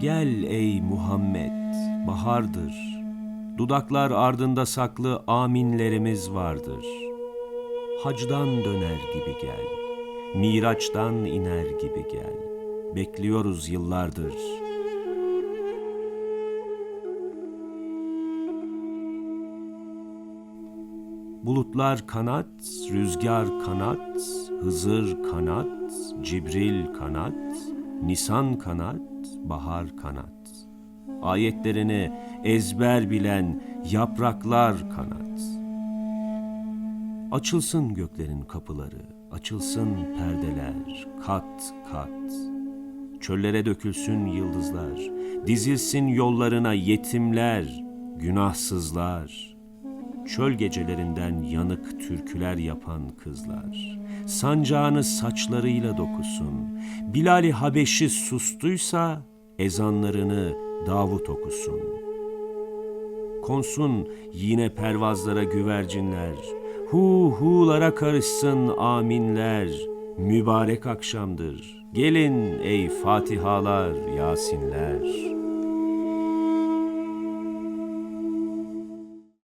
Gel ey Muhammed, bahardır. Dudaklar ardında saklı aminlerimiz vardır. Hacdan döner gibi gel, Miraç'tan iner gibi gel. Bekliyoruz yıllardır. Bulutlar kanat, rüzgar kanat, Hızır kanat, Cibril kanat, Nisan kanat, bahar kanat. Ayetlerini ezber bilen yapraklar kanat. Açılsın göklerin kapıları, açılsın perdeler kat kat. Çöllere dökülsün yıldızlar, dizilsin yollarına yetimler, günahsızlar. Çöl gecelerinden yanık türküler yapan kızlar. Sancağını saçlarıyla dokusun. Bilal-i Habeşi sustuysa ezanlarını Davut okusun. Konsun yine pervazlara güvercinler. Hu hulara karışsın aminler. Mübarek akşamdır. Gelin ey Fatihalar, Yasinler.